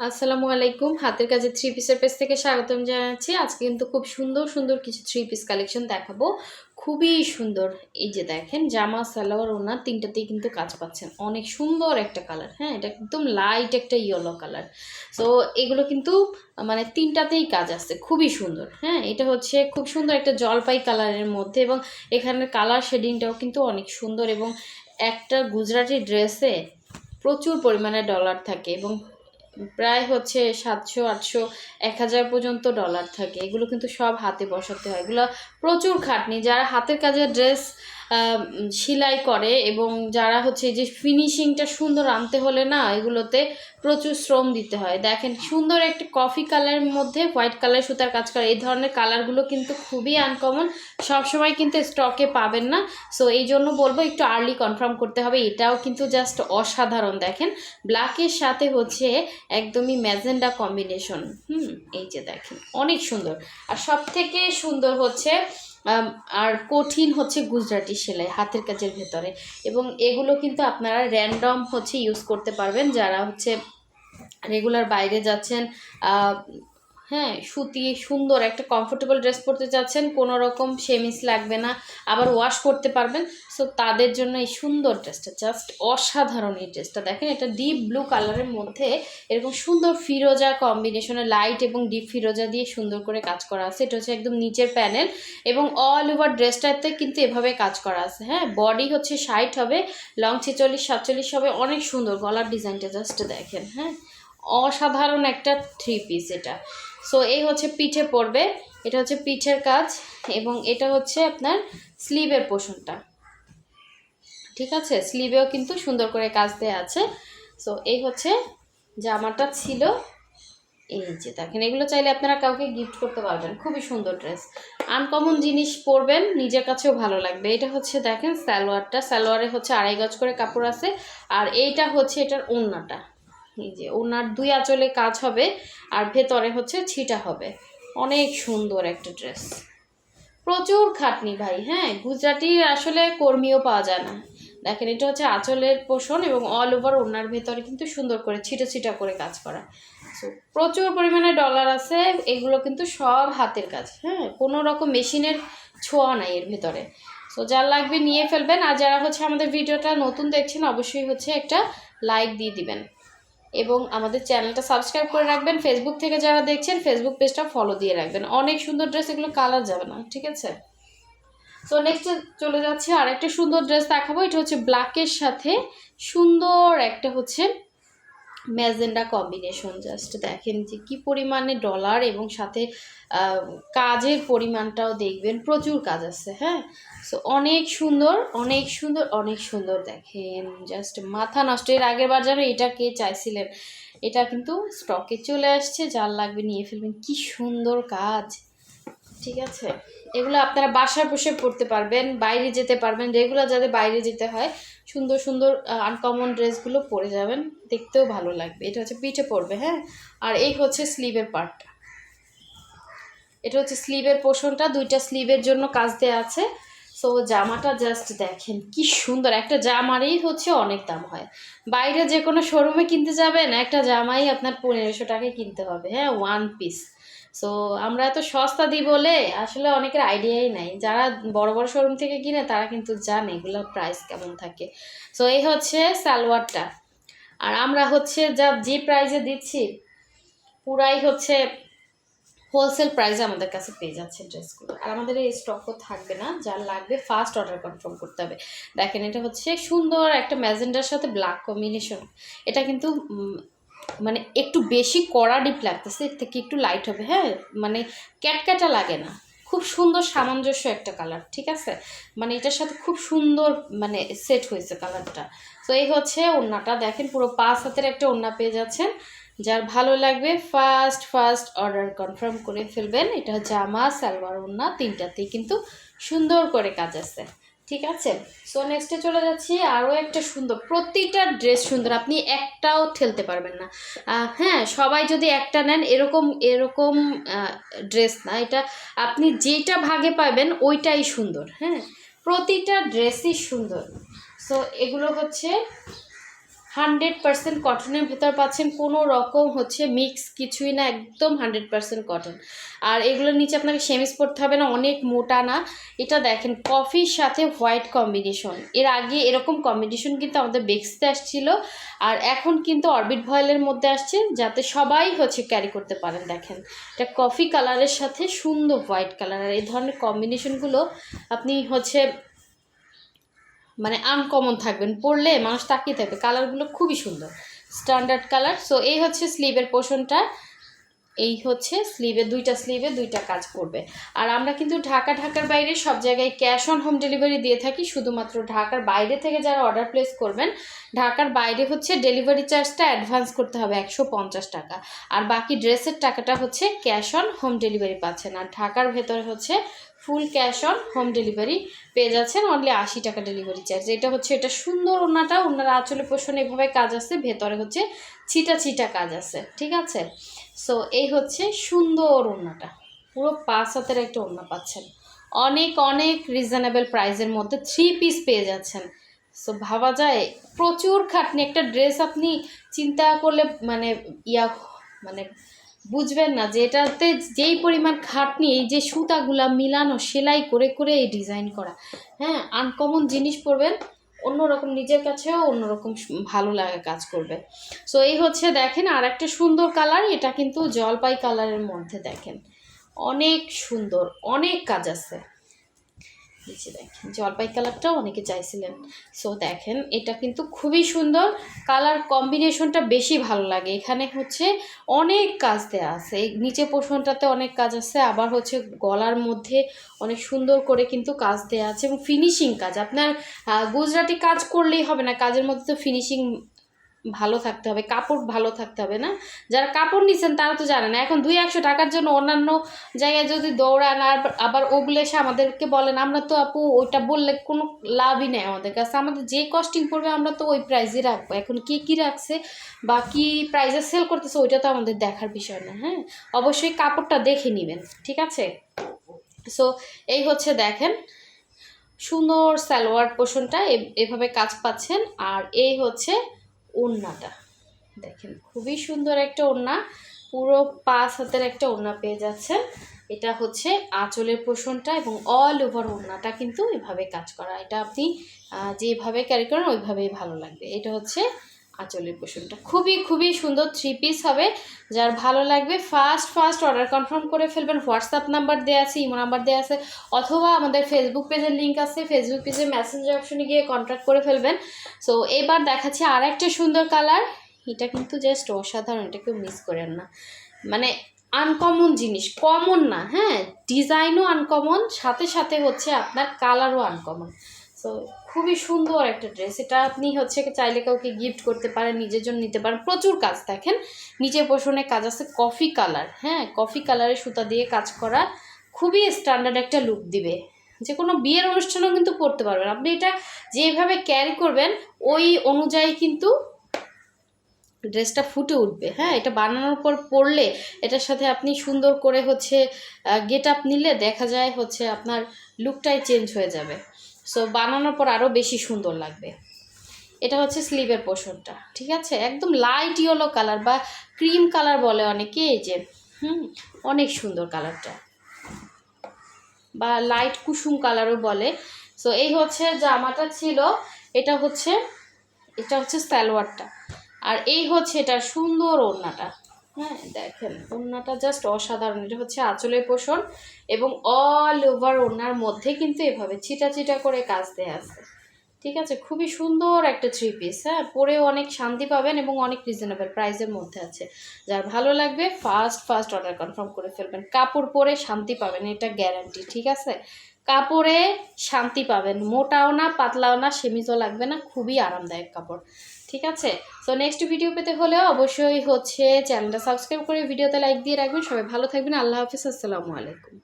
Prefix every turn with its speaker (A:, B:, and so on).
A: আসসালামু আলাইকুম। হাতের কাজে থ্রি পিসের পেজ থেকে স্বাগতম জানাচ্ছি। আজকে কিন্তু খুব সুন্দর সুন্দর কিছু থ্রি পিস কালেকশন দেখাবো। খুবই সুন্দর। এই যে দেখেন, জামা, সালোয়ার ওনার তিনটাতেই কিন্তু কাজ পাচ্ছেন। অনেক সুন্দর একটা কালার হ্যাঁ? এটা একদম লাইট একটা ইয়েলো কালার সো এগুলো কিন্তু মানে তিনটাতেই কাজ আসছে। খুবই সুন্দর হ্যাঁ? এটা হচ্ছে খুব সুন্দর একটা জলপাই কালারের মধ্যে এবং এখানের কালার শেডিংটাও কিন্তু অনেক সুন্দর এবং একটা গুজরাটি ড্রেসে প্রচুর পরিমাণে ডলার থাকে এবং প্রায় হচ্ছে সাতশো, আটশো, এক হাজার পর্যন্ত ডলার থাকে। এগুলো কিন্তু সব হাতে বসাতে হয়। এগুলো প্রচুর খাটনি, যারা হাতের কাজের ড্রেস সেলাই করে এবং যারা হচ্ছে যে ফিনিশিংটা সুন্দর আনতে হলে না, এগুলোতে প্রচুর শ্রম দিতে হয়। দেখেন, সুন্দর একটা কফি কালারের মধ্যে হোয়াইট কালার সুতার কাজ করে। এই ধরনের কালারগুলো কিন্তু খুবই আনকমন সবসময় কিন্তু স্টকে পাবেন না। সো এই জন্য বলব একটু আর্লি কনফার্ম করতে হবে। এটাও কিন্তু জাস্ট অসাধারণ, দেখেন। ব্ল্যাকের সাথে হচ্ছে একদমই ম্যাজেন্ডা কম্বিনেশন হুম, এই যে দেখেন, অনেক সুন্দর। আর সব থেকে সুন্দর হচ্ছে আর কঠিন হচ্ছে গুজরাটি সেলাই, হাতের কাজের ভেতরে। এবং এগুলো কিন্তু আপনারা র্যান্ডম হচ্ছে ইউজ করতে পারবেন। যারা হচ্ছে রেগুলার বাইরে যাচ্ছেন হ্যাঁ সুতি, সুন্দর একটা কমফোর্টেবল ড্রেস পরতে চাচ্ছেন, কোনো রকম সেমিস লাগবে না, আবার ওয়াশ করতে পারবেন। সো তাদের জন্য এই সুন্দর ড্রেসটা জাস্ট অসাধারণ এই ড্রেসটা দেখেন, এটা ডিপ ব্লু কালারের মধ্যে এরকম সুন্দর ফিরোজা কম্বিনেশনে লাইট এবং ডিপ ফিরোজা দিয়ে সুন্দর করে কাজ করা আছে। এটা হচ্ছে একদম নিচের প্যানেল এবং অল ওভার ড্রেসটাতে কিন্তু এভাবে কাজ করা আছে। হ্যাঁ বডি হচ্ছে ষাট হবে লং ছেচল্লিশ, সাতচল্লিশ হবে, অনেক সুন্দর। গলার ডিজাইনটা জাস্ট দেখেন হ্যাঁ। অসাধারণ একটা থ্রি পিস এটা। সো এই হচ্ছে পিঠে পড়বে। এটা হচ্ছে পিঠের কাজ এবং এটা হচ্ছে আপনার স্লিভের পোষণটা। ঠিক আছে? স্লিভেও কিন্তু সুন্দর করে কাজ দেওয়া আছে। সো এই হচ্ছে জামাটা ছিল। এই যে দেখেন, এগুলো চাইলে আপনারা কাউকে গিফট করতে পারবেন। খুবই সুন্দর ড্রেস আনকমন জিনিস পরবেন, নিজের কাছেও ভালো লাগবে। এটা হচ্ছে দেখেন সালোয়ারটা। সালোয়ারে হচ্ছে আড়াই গজ করে কাপড় আছে। আর এইটা হচ্ছে এটার ওড়নাটা। এই যে ওনার দুই আঁচলে কাজ হবে আর ভেতরে হচ্ছে ছিটা হবে। অনেক সুন্দর একটা ড্রেস। প্রচুর খাটনি ভাই হ্যাঁ? গুজরাটি আসলে কর্মীও পাওয়া যায় না। দেখেন, এটা হচ্ছে আঁচলের পোষণ এবং অল ওভার ওনার ভেতরে কিন্তু সুন্দর করে ছিটা ছিটা করে কাজ করা। সো প্রচুর পরিমাণে ডলার আছে, এগুলো কিন্তু সব হাতের কাজ হ্যাঁ? কোনো রকম মেশিনের ছোঁয়া নাই এর ভেতরে। সো যার লাগবে নিয়ে ফেলবেন, আর যারা হচ্ছে আমাদের ভিডিওটা নতুন দেখছেন, অবশ্যই হচ্ছে একটা লাইক দিয়ে দিবেন। এবং আমাদের চ্যানেলটা সাবস্ক্রাইব করে রাখবেন। ফেসবুক থেকে যারা দেখছেন ফেসবুক পেজটা ফলো দিয়ে রাখবেন। অনেক সুন্দর ড্রেস এগুলো কালার যাবে না, ঠিক আছে? তো নেক্সটে চলে যাচ্ছে আর একটা সুন্দর ড্রেস দেখাবো। এটা হচ্ছে ব্ল্যাকের সাথে সুন্দর একটা হচ্ছে ম্যাজেন্ডা কম্বিনেশন জাস্ট দেখেন যে কি পরিমাণে ডলার এবং সাথে কাজের পরিমাণটাও দেখবেন, প্রচুর কাজ আছে হ্যাঁ? সো অনেক সুন্দর অনেক সুন্দর অনেক সুন্দর, দেখেন জাস্ট মাথা নষ্ট। এর আগের বার যেন এটা কে চাইছিলেন? এটা কিন্তু স্টকে চলে আসছে, যার লাগবে নিয়ে ফেলবেন। কি সুন্দর কাজ! ঠিক আছে? এগুলো আপনারা বাসায় বসে পড়তে পারবেন, বাইরে যেতে পারবেন রেগুলার যাদের বাইরে যেতে হয়, সুন্দর সুন্দর আনকমন ড্রেসগুলো পরে যাবেন, দেখতেও ভালো লাগবে। এটা হচ্ছে পিঠে পড়বে হ্যাঁ? আর এই হচ্ছে স্লিভের পার্টটা এটা হচ্ছে স্লিভের পোর্শনটা দুইটা স্লিভের জন্য কাজ দেওয়া আছে। সো জামাটা জাস্ট দেখেন, কি সুন্দর। একটা জামারই হচ্ছে অনেক দাম হয়। বাইরে যে কোনো শোরুমে কিনতে যাবেন, একটা জামাই আপনার পনেরোশো টাকায় কিনতে হবে হ্যাঁ? ওয়ান পিস সো আমরা এত সস্তা দিই বলে আসলে অনেকের আইডিয়াই নাই। যারা বড় বড় শোরুম থেকে কিনে তারা কিন্তু জানে এগুলোর প্রাইস কেমন থাকে। সো এই হচ্ছে সালোয়ারটা। আর আমরা হচ্ছে যা, যে প্রাইজে দিচ্ছি, পুরাই হচ্ছে হোলসেল প্রাইসে আমাদের কাছে পেয়ে যাচ্ছে ড্রেসগুলো আর আমাদের এই স্টকও থাকবে না যার লাগবে ফার্স্ট অর্ডার কনফার্ম করতে হবে। দেখেন এটা হচ্ছে সুন্দর একটা ম্যাজেন্ডার সাথে ব্ল্যাক কম্বিনেশন এটা কিন্তু মানে একটু বেশি কড়া ডিপ লাগতেছে, এর থেকে একটু লাইট হবে হ্যাঁ? মানে ক্যাটক্যাটা লাগে না। খুব সুন্দর সামঞ্জস্য একটা কালার ঠিক আছে? মানে এটার সাথে খুব সুন্দর মানে সেট হয়েছে কালারটা তো এই হচ্ছে ওড়নাটা। দেখেন পুরো পাঁচ হাতের একটা ওড়না পেয়ে যাচ্ছেন। যার ভালো লাগবে ফার্স্ট ফার্স্ট অর্ডার কনফার্ম করে ফেলবেন। এটা জামা সালোয়ার ওড়না, তিনটাতেই কিন্তু সুন্দর করে কাজ আছে। ঠিক আছে? সো নেক্সটে চলে যাচ্ছি, আরও একটা সুন্দর, প্রতিটা ড্রেস সুন্দর, আপনি একটাও ঠেলতে পারবেন না। হ্যাঁ সবাই যদি একটা নেন, এরকম এরকম ড্রেস না, এটা আপনি যেটা ভাগে পাবেন, ওইটাই সুন্দর হ্যাঁ? প্রতিটা ড্রেসই সুন্দর। সো এগুলো হচ্ছে হান্ড্রেড পার্সেন্ট কটনের ভেতর পাচ্ছেন, কোনো রকম হচ্ছে মিক্স কিছুই না, একদম হান্ড্রেড পার্সেন্ট কটন আর এগুলোর নিচে আপনাকে সেমিস পড়তে হবে না, অনেক মোটা না। এটা দেখেন কফির সাথে হোয়াইট কম্বিনেশন এর আগে এরকম কম্বিনেশন কিন্তু আমাদের বেক্সতে আসছিল, আর এখন কিন্তু অরবিট ভয়েলের মধ্যে আসছে, যাতে সবাই হচ্ছে ক্যারি করতে পারেন, দেখেন। এটা কফি কালারের সাথে সুন্দর হোয়াইট কালার আর এই ধরনের কম্বিনেশনগুলো আপনি হচ্ছে মানে আনকমন থাকবেন পরলে মানুষ তাকিয়ে থাকবে। কালারগুলো খুবই সুন্দর স্ট্যান্ডার্ড কালার সো এই হচ্ছে স্লিভের পোর্শনটা এই হচ্ছে স্লিভে দুইটা স্লিভে দুইটা কাজ করবে। আর আমরা কিন্তু ঢাকা, ঢাকার বাইরে সব জায়গায় ক্যাশ অন হোম ডেলিভারি দিয়ে থাকি, শুধুমাত্র ঢাকার বাইরে থেকে যারা অর্ডার প্লেস করবেন, ঢাকার বাইরে হচ্ছে ডেলিভারি চার্জটা অ্যাডভান্স করতে হবে একশো পঞ্চাশ টাকা। আর বাকি ড্রেসের টাকাটা হচ্ছে ক্যাশ অন হোম ডেলিভারি পাচ্ছেন। আর ঢাকার ভেতরে হচ্ছে full cash on home delivery পেয়ে যাচ্ছেন অনলি আশি টাকা ডেলিভারি চার্জ। এটা হচ্ছে, এটা সুন্দর ওনাটা ওনার আঁচলে পোষণ এভাবে কাজ আছে, ভেতরে হচ্ছে ছিটা ছিটা কাজ আছে, ঠিক আছে? সো এই হচ্ছে সুন্দর ওড়নাটা, পুরো পাঁচ হাতের একটা ওড়না পাচ্ছেন। অনেক অনেক রিজনেবল প্রাইসের মধ্যে থ্রি পিস পেয়ে যাচ্ছেন। সো ভাবা যায়, প্রচুর খাটনি, একটা ড্রেস আপনি চিন্তা করলে মানে ইয়া মানে বুঝবেন না যে এটাতে যেই পরিমাণ খাটনি, এই যে সুতাগুলা মিলানো, সেলাই করে করে এই ডিজাইন করা। হ্যাঁ আনকমন জিনিস পরবেন, অন্যরকম নিজের কাছেও অন্যরকম ভালো লাগা কাজ করবে। সো এই হচ্ছে দেখেন আর একটা সুন্দর কালার এটা কিন্তু জলপাই কালারের মধ্যে দেখেন। অনেক সুন্দর, অনেক কাজ আছে। নিচে দেখেন। জলপাই কালারটাও অনেকে চাইছিলেন। সো দেখেন, এটা কিন্তু খুবই সুন্দর। কালার কম্বিনেশনটা বেশি ভালো লাগে। এখানে হচ্ছে অনেক কাজ দেওয়া আছে। এই নিচে পোষণটাতে অনেক কাজ আছে। আবার হচ্ছে গলার মধ্যে অনেক সুন্দর করে কিন্তু কাজ দেওয়া আছে এবং ফিনিশিং কাজ। আপনার গুজরাটি কাজ করলেই হবে না। কাজের মধ্যে তো ফিনিশিং ভালো থাকতে হবে, কাপড় ভালো থাকতে হবে না? যারা কাপড় নিচ্ছেন তারা তো জানে না, এখন দুই একশো টাকার জন্য অন্যান্য জায়গায় যদি দৌড়ান আর আবার ওগুলো এসে আমাদেরকে বলেন, আমরা তো আপু ওইটা বললে কোনো লাভই নেই আমাদের কাছে। আমাদের যে কস্টিং পড়বে আমরা তো ওই প্রাইসই রাখব। এখন কে কী রাখছে বা কী প্রাইজে সেল করতেছে ওইটা তো আমাদের দেখার বিষয় না হ্যাঁ? অবশ্যই কাপড়টা দেখে নেবেন, ঠিক আছে? সো এই হচ্ছে দেখেন, সুন্দর সালোয়ার পোষণটা এভাবে কাজ পাচ্ছেন। আর এই হচ্ছে ওড়নাটা। দেখেন, খুবই সুন্দর একটা ওড়না। পুরো পাঁচ হাতের একটা ওড়না পেয়ে যাচ্ছেন। এটা হচ্ছে আঁচলের পোষণটা এবং অল ওভার ওড়নাটা কিন্তু এভাবে কাজ করা। এটা আপনি যেভাবে ক্যারি করেন, ওইভাবেই ভালো লাগবে। এটা হচ্ছে আঁচলের পোষণটা খুবই খুবই সুন্দর থ্রি পিস হবে। যার ভালো লাগবে ফার্স্ট ফার্স্ট অর্ডার কনফার্ম করে ফেলবেন। হোয়াটসঅ্যাপ নাম্বার দেওয়া আছে ইমো নাম্বার দেওয়া আছে, অথবা আমাদের ফেসবুক পেজের লিঙ্ক আছে। ফেসবুক পেজে মেসেঞ্জার অপশনে গিয়ে কন্ট্যাক্ট করে ফেলবেন। সো এবার দেখাচ্ছি আর একটা সুন্দর কালার এটা কিন্তু জাস্ট অসাধারণ, এটা কেউ মিস করেন না। মানে আনকমন জিনিস কমন না হ্যাঁ? ডিজাইনও আনকমন সাথে সাথে হচ্ছে আপনার কালারও আনকমন সো খুবই সুন্দর একটা ড্রেস এটা আপনি হচ্ছে চাইলে কাউকে গিফট করতে পারেন, নিজের জন্য নিতে পারেন। প্রচুর কাজ দেখেন। নিচে পোষণে কাজ আছে কফি কালার হ্যাঁ? কফি কালারের সুতা দিয়ে কাজ করা খুবই স্ট্যান্ডার্ড একটা লুক দিবে। যে কোনো বিয়ের অনুষ্ঠানেও কিন্তু পড়তে পারবেন। আপনি এটা যেভাবে ক্যারি করবেন, ওই অনুযায়ী কিন্তু ড্রেসটা ফুটে উঠবে হ্যাঁ? এটা বানানোর পর পরলে এটার সাথে আপনি সুন্দর করে হচ্ছে গেট আপ নিলে দেখা যায় হচ্ছে আপনার লুকটাই চেঞ্জ হয়ে যাবে। সো বানানোর পর আরও বেশি সুন্দর লাগবে। এটা হচ্ছে স্লিভের পোর্শনটা ঠিক আছে? একদম লাইট ইয়েলো কালার বা ক্রিম কালার বলে অনেকে এই যে, হুম, অনেক সুন্দর কালারটা বা লাইট কুসুম কালারও বলে। সো এই হচ্ছে জামাটা ছিল, এটা হচ্ছে এটা হচ্ছে স্যালোয়ারটা আর এই হচ্ছে এটা সুন্দর ওড়নাটা। হ্যাঁ দেখেন, ওড়নাটা জাস্ট অসাধারণ। এটা হচ্ছে আঁচলের পোষণ এবং অল ওভার ওড়নার মধ্যে কিন্তু এভাবে ছিটা ছিটা করে কাজ দেয়া আছে। ঠিক আছে? খুবই সুন্দর একটা থ্রি পিস হ্যাঁ? পরেও অনেক শান্তি পাবেন এবং অনেক রিজনেবল প্রাইসের মধ্যে আছে। যার ভালো লাগবে ফার্স্ট ফার্স্ট অর্ডার কনফার্ম করে ফেলবেন। কাপড় পরে শান্তি পাবেন, এটা গ্যারান্টি ঠিক আছে? কাপড়ে শান্তি পাবেন, মোটাও না, পাতলাও না সেমিজও লাগবে না, খুবই আরামদায়ক কাপড়। ঠিক আছে? তো নেক্সট ভিডিও পেতে হলে অবশ্যই হচ্ছে চ্যানেলটা সাবস্ক্রাইব করে ভিডিওতে লাইক দিয়ে রাখবেন। সবাই ভালো থাকবেন। আল্লাহ হাফিজ। আসসালামু আলাইকুম।